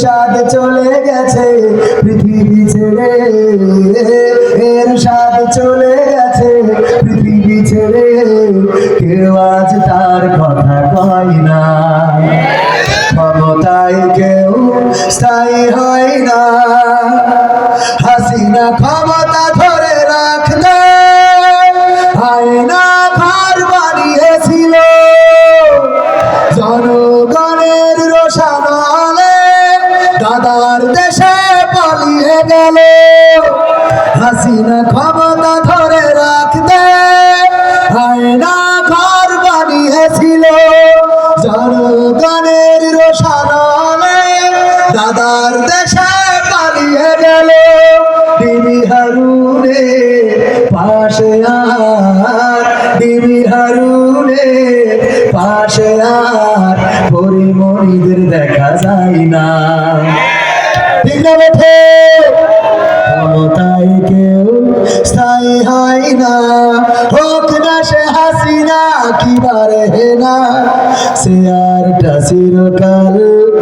স্বাদ চলে গেছে, পৃথিবী ছেড়ে। এর স্বাদ চলে গেছে, পৃথিবী ছেড়ে। কেউ আজ তার কথা কয় না। ক্ষমতায় কেউ স্থায়ী হয় না। হাসিনা ক্ষমতা ধরে রাখতে আয়না ঘর বানিয়েছিল দাদার দেশে পালিয়ে গেল। হাসিনা ক্ষমতা ধরে রাখতে আয়না ঘর বানিয়েছিল। জনগণের রোশানলে দাদার দেশে পালিয়ে গেল। দিদি হারুনে পাশে আর দিদি হারুনে পাশে আর পরিমণিদের দেখা যায় না। ঠিক না বেঠে? ক্ষমতায় কেউ স্থায়ী হয় না। হোক না সে হাসিনা, কি বারে না সে আর চিরকাল না